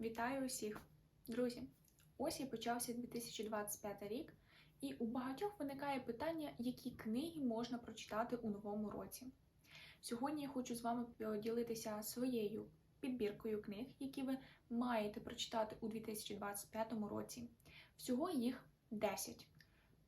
Вітаю усіх! Друзі! Ось і почався 2025 рік, і у багатьох виникає питання, які книги можна прочитати у новому році. Сьогодні я хочу з вами поділитися своєю підбіркою книг, які ви маєте прочитати у 2025 році. Всього їх 10.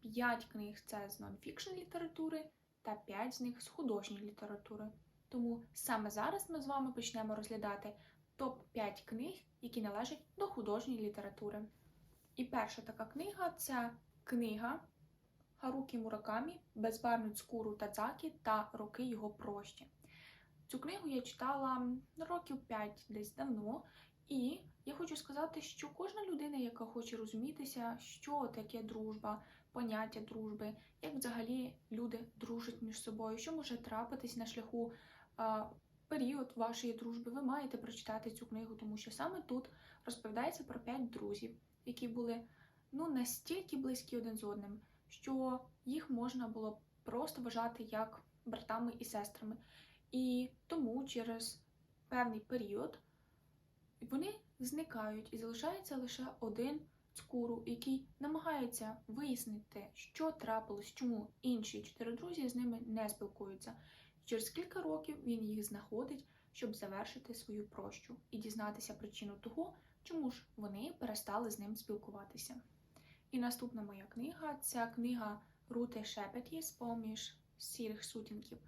5 книг це з нонфікшн літератури та 5 з них з художньої літератури. Тому саме зараз ми з вами почнемо розглядати топ-5 книг, які належать до художньої літератури. І перша така книга це книга Харукі Муракамі Безбарвну цкуру Тадзакі та роки його прощі. Цю книгу я читала років 5 десь давно, і я хочу сказати, що кожна людина, яка хоче розумітися, що таке дружба, поняття дружби, як взагалі люди дружать між собою, що може трапитись на шляху період вашої дружби, ви маєте прочитати цю книгу, тому що саме тут розповідається про п'ять друзів, які були ну настільки близькі один з одним, що їх можна було просто вважати як братами і сестрами. І тому через певний період вони зникають і залишається лише один цкуру, який намагається вияснити, що трапилось, чому інші чотири друзі з ними не спілкуються. Через кілька років він їх знаходить, щоб завершити свою прощу і дізнатися причину того, чому ж вони перестали з ним спілкуватися. І наступна моя книга це книга Рути Шепеті з поміж сірих сутінків.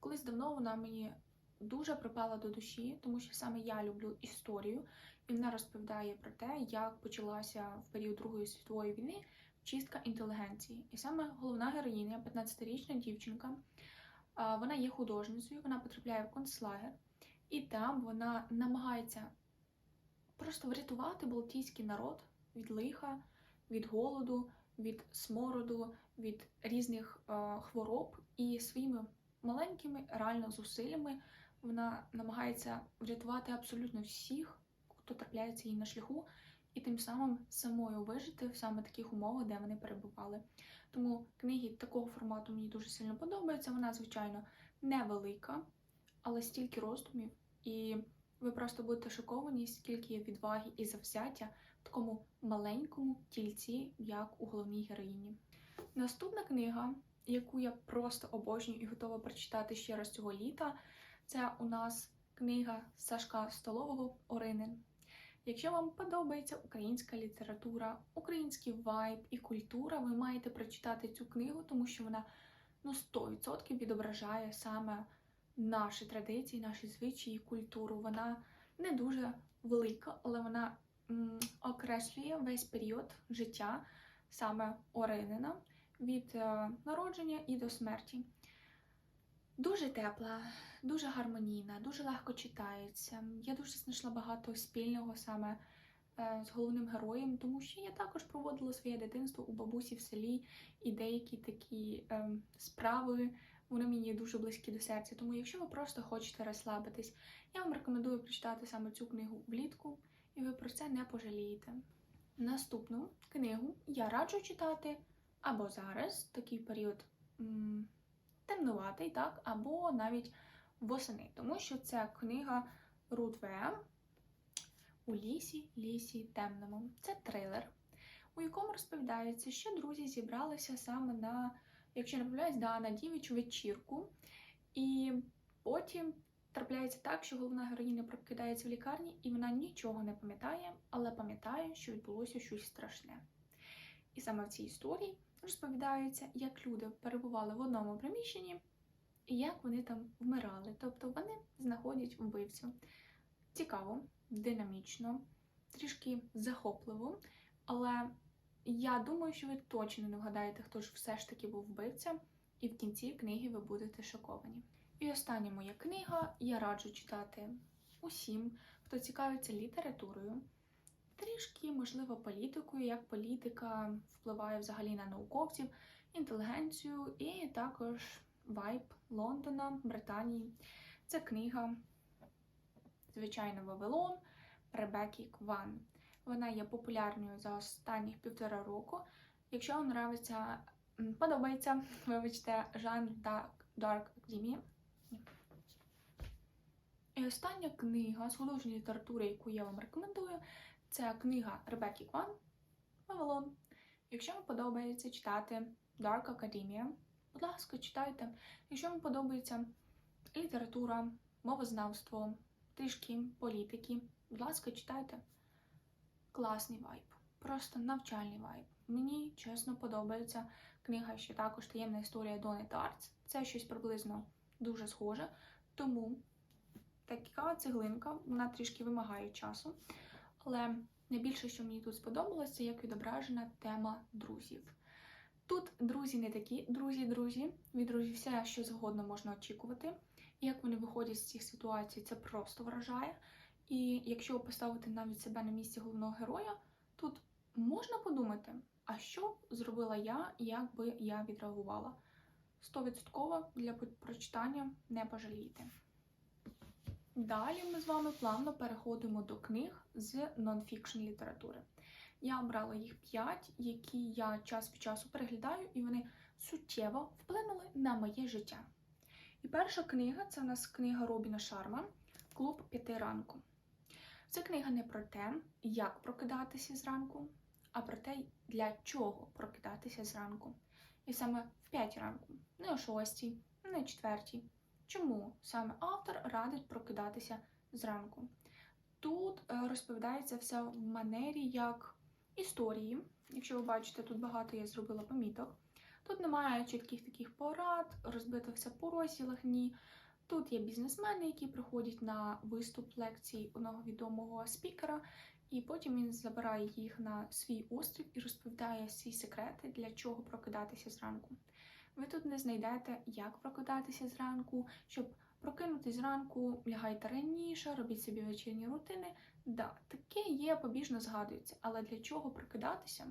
Колись давно вона мені дуже припала до душі, тому що саме я люблю історію, і вона розповідає про те, як почалася в період Другої світової війни чистка інтелігенції. І саме головна героїня, 15-річна дівчинка, вона є художницею, вона потрапляє в концлагер, і там вона намагається просто врятувати Балтійський народ від лиха, від голоду, від смороду, від різних хвороб. І своїми маленькими реально зусиллями вона намагається врятувати абсолютно всіх, хто трапляється їй на шляху, і тим самим самою вижити в саме таких умовах, де вони перебували. Тому книги такого формату мені дуже сильно подобаються. Вона, звичайно, невелика, але стільки роздумів, і ви просто будете шоковані, скільки є відваги і завзяття в такому маленькому тільці, як у головній героїні. Наступна книга, яку я просто обожнюю і готова прочитати ще раз цього літа, це у нас книга Сашка Столового Оринин. Якщо вам подобається українська література, український вайб і культура, ви маєте прочитати цю книгу, тому що вона ну, 100% відображає саме наші традиції, наші звичаї, культуру. Вона не дуже велика, але вона м, окреслює весь період життя саме Оринина від е, народження і до смерті. Дуже тепла, дуже гармонійна, дуже легко читається. Я дуже знайшла багато спільного саме е, з головним героєм, тому що я також проводила своє дитинство у бабусі в селі, і деякі такі е, справи вони мені дуже близькі до серця. Тому, якщо ви просто хочете розслабитись, я вам рекомендую прочитати саме цю книгу влітку, і ви про це не пожалієте. Наступну книгу я раджу читати або зараз такий період. Темнуватий, так, або навіть восени, тому що це книга Рут ВМ у лісі, лісі темному. Це трилер, у якому розповідається, що друзі зібралися саме на, якщо не помиляюсь, да, на дівчу вечірку. І потім трапляється так, що головна героїня прокидається в лікарні, і вона нічого не пам'ятає, але пам'ятає, що відбулося щось страшне. І саме в цій історії розповідається, як люди перебували в одному приміщенні і як вони там вмирали. Тобто вони знаходять вбивцю. Цікаво, динамічно, трішки захопливо, але я думаю, що ви точно не вгадаєте, хто ж все ж таки був вбивця, і в кінці книги ви будете шоковані. І остання моя книга я раджу читати усім, хто цікавиться літературою. Трішки, можливо, політикою, як політика впливає взагалі на науковців, інтелігенцію і також вайб Лондона, Британії. Це книга, звичайно, Вавилон Ребеккі Кван. Вона є популярною за останніх півтора року. Якщо вам нравиться, подобається, вибачте, жанр Dark Academia, І остання книга з художньої літератури, яку я вам рекомендую, це книга Ребекки Кван Вавилон. Якщо вам подобається читати Dark Academia, будь ласка, читайте. Якщо вам подобається література, мовознавство, трішки політики, будь ласка, читайте. Класний вайб, просто навчальний вайб. Мені чесно подобається книга ще також таємна історія Дони Тарц. Це щось приблизно дуже схоже. Тому така цеглинка, вона трішки вимагає часу. Але найбільше, що мені тут сподобалося, як відображена тема друзів. Тут друзі не такі друзі-друзі, від друзів все, що завгодно можна очікувати. І як вони виходять з цих ситуацій, це просто вражає. І якщо поставити навіть себе на місці головного героя, тут можна подумати, а що зробила я, як би я відреагувала. Стовідсотково для прочитання не пожалієте. Далі ми з вами плавно переходимо до книг з нонфікшн літератури. Я обрала їх 5, які я час від часу переглядаю, і вони суттєво вплинули на моє життя. І перша книга це у нас книга Робіна Шарма Клуб п'яти ранку. Це книга не про те, як прокидатися зранку, а про те, для чого прокидатися зранку. І саме в 5 ранку, не о 6, не о 4. Чому саме автор радить прокидатися зранку? Тут е, розповідається все в манері як історії. Якщо ви бачите, тут багато я зробила поміток. Тут немає чітких таких порад, розбито все по розділах, ні. Тут є бізнесмени, які приходять на виступ лекцій одного відомого спікера, і потім він забирає їх на свій острів і розповідає свої секрети, для чого прокидатися зранку. Ви тут не знайдете, як прокидатися зранку, щоб прокинути зранку, лягайте раніше, робіть собі вечірні рутини. Да, таке є, побіжно згадується, але для чого прокидатися?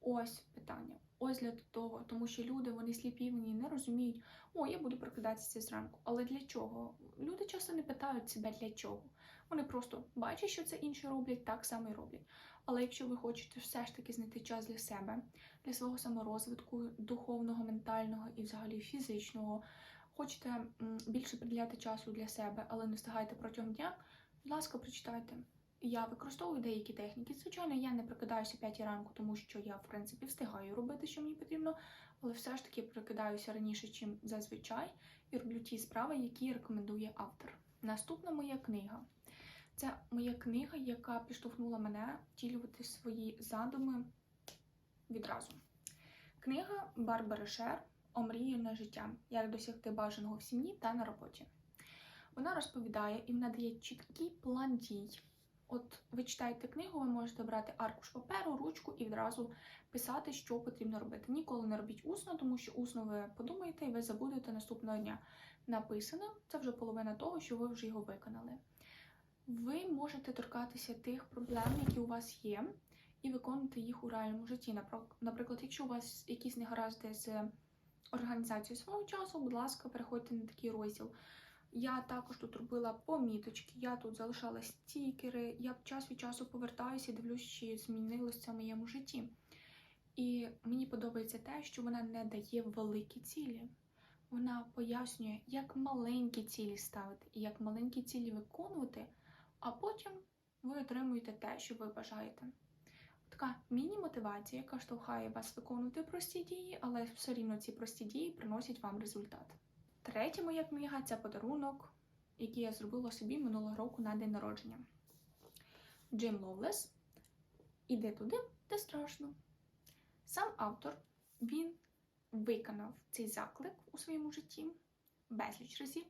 Ось питання. Ось для того, тому що люди вони сліпі, вони не розуміють, о, я буду прокидатися зранку. Але для чого? Люди часто не питають себе для чого. Вони просто бачать, що це інші роблять, так само і роблять. Але якщо ви хочете все ж таки знайти час для себе, для свого саморозвитку, духовного, ментального і взагалі фізичного, хочете більше приділяти часу для себе, але не встигаєте протягом дня, будь ласка, прочитайте. Я використовую деякі техніки. Звичайно, я не прокидаюся 5 ранку, тому що я, в принципі, встигаю робити, що мені потрібно, але все ж таки прокидаюся раніше, чим зазвичай, і роблю ті справи, які рекомендує автор. Наступна моя книга. Це моя книга, яка підштовхнула мене втілювати свої задуми відразу. Книга Барбари Шер Омріяне життя. Як досягти бажаного в сім'ї та на роботі. Вона розповідає і вона дає чіткий план дій. От ви читаєте книгу, ви можете брати аркуш паперу, ручку і відразу писати, що потрібно робити. Ніколи не робіть усно, тому що усно ви подумаєте і ви забудете наступного дня. Написано, це вже половина того, що ви вже його виконали. Ви можете торкатися тих проблем, які у вас є, і виконувати їх у реальному житті. Наприклад, якщо у вас якісь негаразди з організацією свого часу, будь ласка, переходьте на такий розділ. Я також тут робила поміточки, я тут залишала стікери, я час від часу повертаюся і дивлюсь, чи змінилося в моєму житті. І мені подобається те, що вона не дає великі цілі. Вона пояснює, як маленькі цілі ставити і як маленькі цілі виконувати, а потім ви отримуєте те, що ви бажаєте. Така міні-мотивація, яка штовхає вас виконувати прості дії, але все рівно ці прості дії приносять вам результат. Третя моя книга це подарунок, який я зробила собі минулого року на день народження. Джим Ловлес Іде туди, де страшно. Сам автор він виконав цей заклик у своєму житті безліч разів.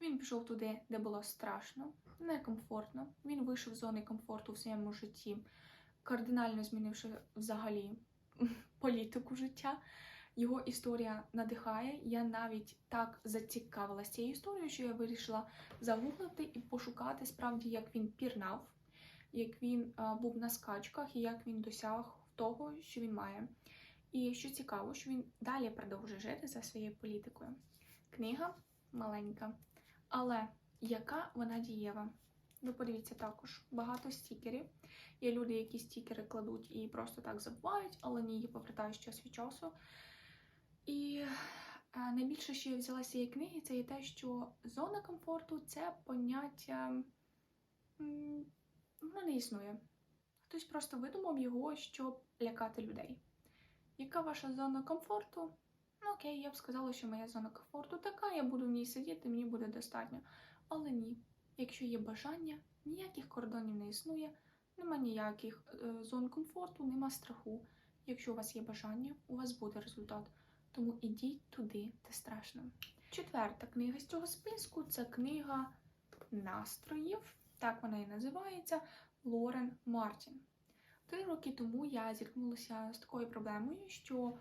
Він пішов туди, де було страшно, некомфортно. Він вийшов з зони комфорту в своєму житті, кардинально змінивши взагалі політику життя. Його історія надихає. Я навіть так зацікавилася цією історією, що я вирішила загуглити і пошукати справді, як він пірнав, як він а, був на скачках і як він досяг того, що він має. І що цікаво, що він далі продовжує жити за своєю політикою. Книга маленька, але яка вона дієва? Ви подивіться також багато стікерів. Є люди, які стікери кладуть і просто так забувають, але ні, їх повертають час від часу. І Е, Найбільше, що я взяла з цієї книги, це є те, що зона комфорту це поняття воно не існує. Хтось просто видумав його, щоб лякати людей. Яка ваша зона комфорту? Ну окей, я б сказала, що моя зона комфорту така, я буду в ній сидіти, мені буде достатньо. Але ні, якщо є бажання, ніяких кордонів не існує, нема ніяких е, зон комфорту, нема страху. Якщо у вас є бажання, у вас буде результат. Тому ідіть туди, де страшно. Четверта книга з цього списку це книга настроїв, так вона і називається Лорен Мартін. Три роки тому я зіткнулася з такою проблемою, що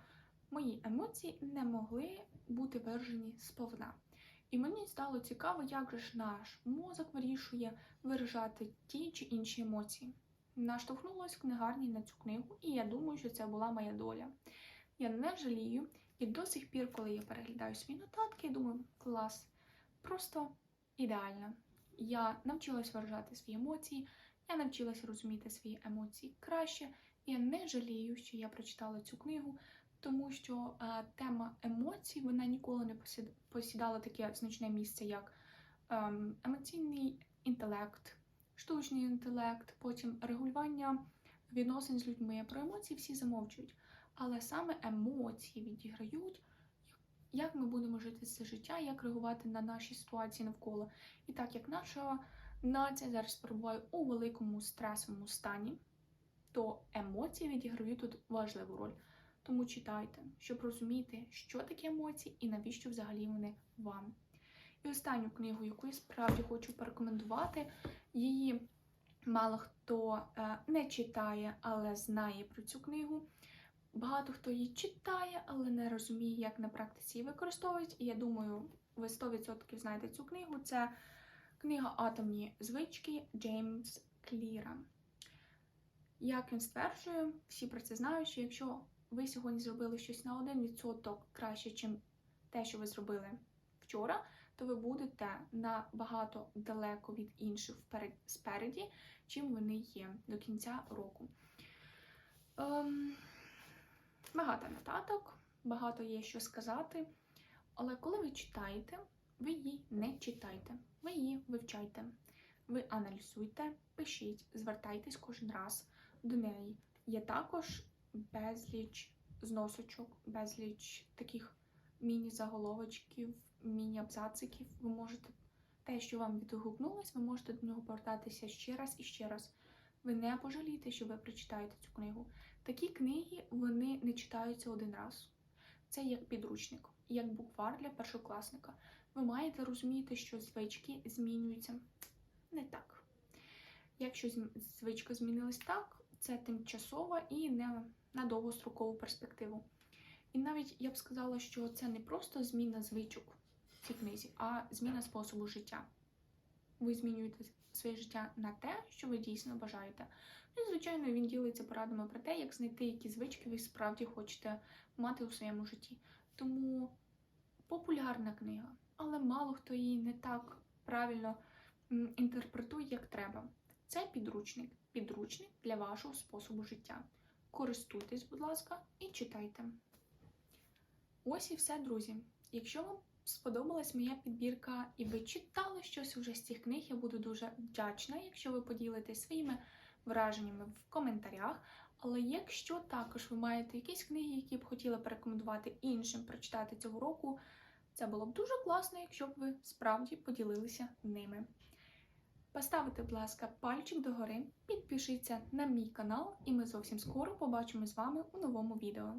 мої емоції не могли бути виражені сповна. І мені стало цікаво, як же ж наш мозок вирішує виражати ті чи інші емоції. Наштовхнулася в книгарні на цю книгу, і я думаю, що це була моя доля. Я не жалію, і до сих пір, коли я переглядаю свої нотатки, я думаю, клас, просто ідеально. Я навчилась виражати свої емоції, я навчилася розуміти свої емоції краще. Я не жалію, що я прочитала цю книгу, тому що е, тема емоцій вона ніколи не посідала таке значне місце, як ем, емоційний інтелект, штучний інтелект, потім регулювання відносин з людьми. Про емоції всі замовчують. Але саме емоції відіграють, як ми будемо жити це життя, як реагувати на наші ситуації навколо. І так як наша нація зараз перебуває у великому стресовому стані, то емоції відіграють тут важливу роль. Тому читайте, щоб розуміти, що таке емоції і навіщо взагалі вони вам. І останню книгу, яку я справді хочу порекомендувати, її мало хто е, не читає, але знає про цю книгу. Багато хто її читає, але не розуміє, як на практиці її використовують. І я думаю, ви 100% знаєте цю книгу. Це книга Атомні звички Джеймс Кліра. Як він стверджує, всі про це знають, що якщо ви сьогодні зробили щось на 1% краще, ніж те, що ви зробили вчора, то ви будете набагато далеко від інших вперед, спереді, чим вони є до кінця року. Ем, багато нотаток, багато є що сказати. Але коли ви читаєте, ви її не читайте, ви її вивчайте, ви аналізуйте, пишіть, звертайтесь кожен раз до неї. Є також безліч зносочок, безліч таких міні-заголовочків, міні-абзациків. Ви можете те, що вам відгукнулось, ви можете до нього повертатися ще раз і ще раз. Ви не пожалієте, що ви прочитаєте цю книгу. Такі книги вони не читаються один раз. Це як підручник, як буквар для першокласника. Ви маєте розуміти, що звички змінюються не так. Якщо звичка змінилась так, це тимчасова і не на довгострокову перспективу. І навіть я б сказала, що це не просто зміна звичок в цій книзі, а зміна способу життя. Ви змінюєте своє життя на те, що ви дійсно бажаєте. Ну і, звичайно, він ділиться порадами про те, як знайти, які звички ви справді хочете мати у своєму житті. Тому популярна книга, але мало хто її не так правильно інтерпретує, як треба. Це підручник, підручник для вашого способу життя. Користуйтесь, будь ласка, і читайте. Ось і все, друзі. Якщо вам сподобалась моя підбірка і ви читали щось уже з цих книг, я буду дуже вдячна, якщо ви поділитесь своїми враженнями в коментарях. Але якщо також ви маєте якісь книги, які б хотіли порекомендувати іншим прочитати цього року, це було б дуже класно, якщо б ви справді поділилися ними. Поставте, будь ласка, пальчик догори, підпишіться на мій канал, і ми зовсім скоро побачимо з вами у новому відео.